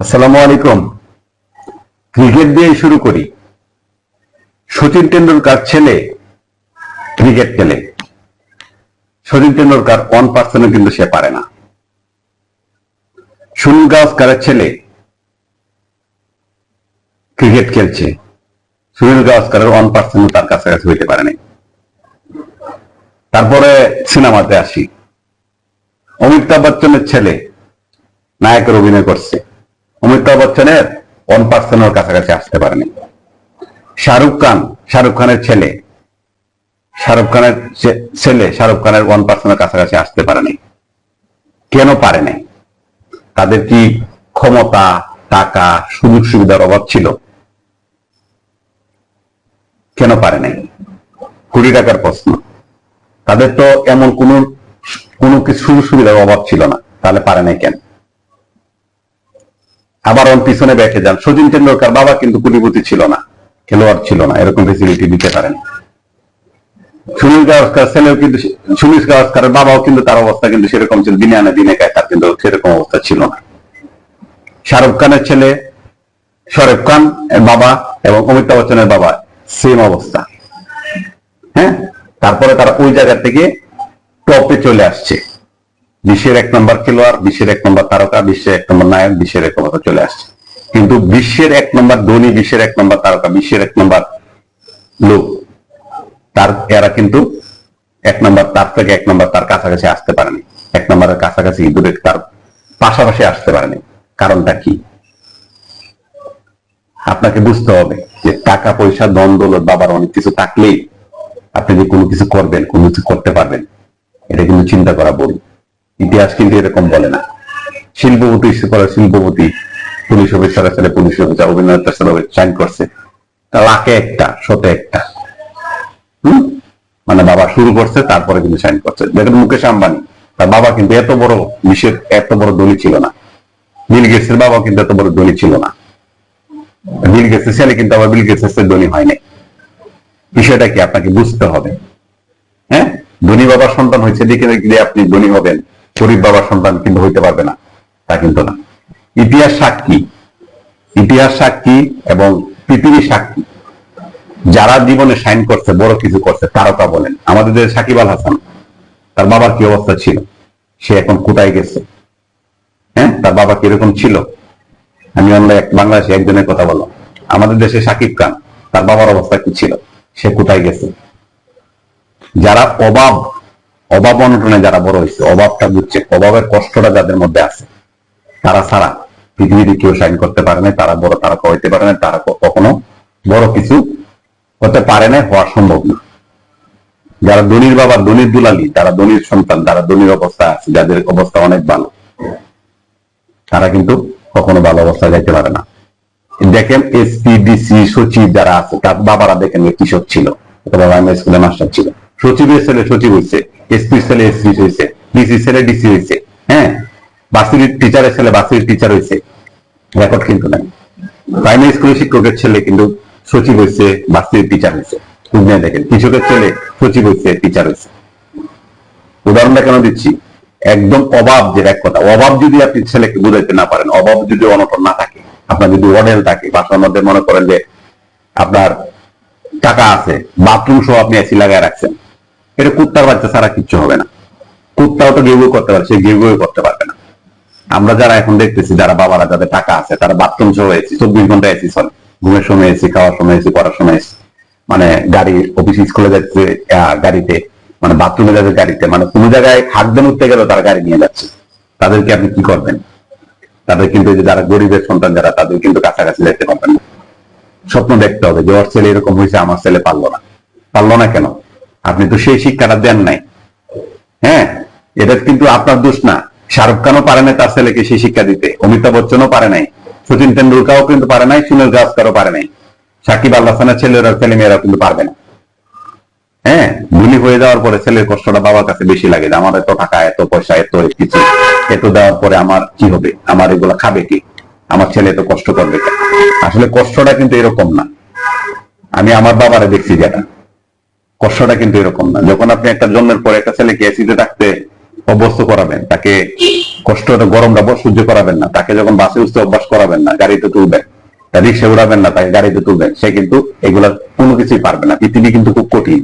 আসসালামু আলাইকুম। ক্রিকেট দিয়ে শুরু করি। সচিন টেন্ডুলকার ছেলে ক্রিকেট খেলে। সচিন টেন্ডুলকার ওয়ান পার্সেন্টও কিন্তু সে পারে না। সুনীল গাওস্কারের ছেলে ক্রিকেট খেলছে। সুনীল গাওস্কারের ওয়ান পার্সেন্ট তার কাছাকাছি হইতে পারে নাই। তারপরে সিনেমাতে আসি। অমিতাভ বচ্চনের ছেলে নায়কের অভিনয় করছে। অমিতাভ বচ্চনের ওয়ান পার্সেন্টের কাছাকাছি আসতে পারেনি। শাহরুখ খান, শাহরুখ খানের ছেলে। শাহরুখ খানের ছেলে শাহরুখ খানের ওয়ান পার্সেন্টের কাছাকাছি আসতে পারেনি। কেন পারে নাই তাদের কি ক্ষমতা, টাকা, সুযোগ সুবিধার অভাব ছিল? কেন পারে নাই কোটি টাকার প্রশ্ন। তাদের তো এমন কোন, কোনো কিছু সুযোগ সুবিধার অভাব ছিল না। তাহলে পারে নাই কেন? আবার ওর পিছনে ব্যাকে যান। সচিন টেন্ডুলকার বাবা কিন্তু কুটিপতি ছিল না, খেলোয়াড় ছিল না, এরকম ফেসিলিটি দিতে পারেন। সুনীল গাওস্কার ছেলেও কিন্তু সুনীল গাওস্কারের বাবাও কিন্তু তার অবস্থা কিন্তু সেরকম ছিল, দিনে আনে দিনে খায় তার কিন্তু সেরকম অবস্থা ছিল না। শাহরুখ খানের ছেলে শরীফ খান এর বাবা এবং অমিতাভ বচ্চনের বাবা সেম অবস্থা। হ্যাঁ? তারপরে তারা ওই জায়গা থেকে টপে চলে আসছে। বিশ্বের এক নম্বর খেলোয়াড়, বিশ্বের এক নম্বর তারকা, বিশ্বের এক নম্বর নায়ক, বিশ্বের এক নম্বর চলে আসছে। কিন্তু বিশ্বের এক নম্বর ধোনি, বিশ্বের এক নম্বর তারকা, বিশ্বের এক নম্বর লোক, তার এরা কিন্তু এক নম্বর তার থেকে এক নম্বর তার কাছাকাছি আসতে পারেনি। এক নম্বরের কাছাকাছি দূরে তার পাশাপাশি আসতে পারেনি। কারণটা কি? আপনাকে বুঝতে হবে যে টাকা, পয়সা দন দৌলত, বাবার অনেক কিছু থাকলেই আপনি যে কোনো কিছু করবেন, কোনো কিছু করতে পারবেন, এটা কিন্তু চিন্তা করা বলি ইতিহাস কিন্তু এরকম বলে না। শিল্পপতি পরে শিল্পপতি, পুলিশ অফিসারের ছেলে পুলিশ অফিসার অভিনেতার ছেলে সাইন করছে। লাখে একটা, শতে একটা। হুম? মানে বাবা শুরু করছে, তারপরে কিন্তু সাইন করছে। দেখেন মুকেশ আম্বানি, তার বাবা কিন্তু এত বড় বিশ্বের এত বড় দলি ছিল না। বিল গেটসের বাবা কিন্তু এত বড় দলি ছিল না। বিল গেটসের ছেলে কিন্তু আবার বিল গেটসের দলি হয়নি বিষয়টা কি আপনাকে বুঝতে হবে? হ্যাঁ? ধনী বাবার সন্তান হয়েছে দেখে আপনি ধনী হবেন। গরিব বাবার সন্তান কিন্তু হইতে পারবে না, তা কিন্তু না। ইতিহাস সাক্ষী ইতিহাস সাক্ষী এবং পৃথিবী সাক্ষী। যারা জীবনে সাইন করছে, বড় কিছু করছে তারকা বলেন। আমাদের দেশে সাকিব আল হাসান, তার বাবার কি অবস্থা ছিল? সে এখন কোথায় গেছে? হ্যাঁ তার বাবা কীরকম ছিল? আমি বাংলাদেশে একজনের কথা বললাম। আমাদের দেশে সাকিব খান, তার বাবার অবস্থা কি ছিল? সে কোথায় গেছে? যারা অভাব অভাব অনটনে যারা বড় হয়েছে, অভাবটা বুঝছে, অভাবের কষ্টটা যাদের মধ্যে আছে, তারা ছাড়া পৃথিবীতে কেউ সাইন করতে পারে না তারা বড়, তারা হইতে পারে না তারা কখনো বড় কিছু হতে পারে না হওয়া সম্ভব না। যারা ধনির বাবা, ধনির দুলালি তারা ধনির সন্তান তারা ধনির অবস্থা আছে, যাদের অবস্থা অনেক ভালো, তারা কিন্তু কখনো ভালো অবস্থায় যাইতে পারে না। দেখেন এসপি ডিসি সচিব যারা আছে, তার বাবারা দেখেন কৃষক ছিল অথবা প্রাইমারি স্কুলে মাস্টার ছিল। সচিবের ছেলে সচিব হয়েছে এসপি ছেলে এসপি হয়েছে ডিসি ছেলে ডিসি হয়েছে হ্যাঁ? বাসির টিচারের ছেলে বাসির টিচার হয়েছে রেকর্ড কিন্তু নাই। প্রাইমারি স্কুলের শিক্ষকের ছেলে কিন্তু সচিব হয়েছে বাসির টিচার হয়েছে খুঁজে দেখেন, কৃষকের ছেলে সচিব হয়েছে টিচার হয়েছে উদাহরণটা কেন দিচ্ছি, একদম অভাব যেটা এক কথা অভাব যদি আপনি ছেলেকে বুঝাইতে না পারেন অভাব যদি অনটন না থাকে, আপনার যদি অডেল থাকে বাসার মধ্যে মনে করেন যে আপনার টাকা আছে বাথরুম সহ আপনি এসি লাগায় রাখছেন এটা কুত্তার বাচ্চা ছাড়া কিচ্ছু হবে না। কুত্তাও তো গেউ করতে পারে, সে গেউ করতে পারবে না। আমরা যারা এখন দেখতেছি, যারা বাবারা, যাদের টাকা আছে, তারা বাথরুম সহ এসি চব্বিশ ঘণ্টা এসি চলে ঘুমের সময় এসি খাওয়ার সময় এসি পড়ার সময় এসি মানে গাড়ি অফিস স্কুলে যাচ্ছে গাড়িতে মানে বাথরুমে যাচ্ছে গাড়িতে মানে কোনো জায়গায় খাদ্য উঠতে গেলে তারা গাড়ি নিয়ে যাচ্ছে। তাদেরকে আপনি কি করবেন? তাদের কিন্তু যারা গরিবের সন্তান যারা, তাদের কিন্তু কাছাকাছি যেতে পারবেন না। স্বপ্ন দেখতে হবে যে ওর ছেলে এরকম হয়েছে, আমার ছেলে পারল না। পারল না কেন? আপনি তো সেই শিক্ষাটা দেন নাই। হ্যাঁ? এটা কিন্তু আপনার দোষ না। শাহরুখ খানও পারে না তার ছেলেকে সেই শিক্ষা দিতে। অমিতাভ বচ্চনও পারে নাই। সচিন তেন্ডুলকারও কিন্তু পারে নাই, সুনীল গাভাস্করও পারে নাই। সাকিব আল হাসানের ছেলেরা ছেলে মেয়েরা কিন্তু পারবে না। হ্যাঁ? ধনী হয়ে যাওয়ার পরে ছেলের কষ্টটা বাবার কাছে বেশি লাগে যে, আমার এত টাকা, এত পয়সা, এত কিছু, এত দেওয়ার পরে আমার কি হবে? আমার এগুলা খাবে কি? আমার ছেলে এত কষ্ট করবে আসলে কষ্টটা কিন্তু এরকম না। আমি আমার বাবারে দেখছি যেটা। কষ্টটা কিন্তু এরকম না। যখন আপনি একটা জন্মের পরে একটা ছেলেকে এসিতে থাকতে অভ্যস্ত করাবেন, তাকে কষ্টটা, গরমটা সহ্য করাবেন না, তাকে যখন বাসে উঠতে অভ্যাস করাবেন না, গাড়িতে তুলবেন রিক্সা উড়াবেন না, তাকে গাড়িতে তুলবেন, সে কিন্তু এগুলা কোনো কিছুই পারবে না। পৃথিবী কিন্তু খুব কঠিন।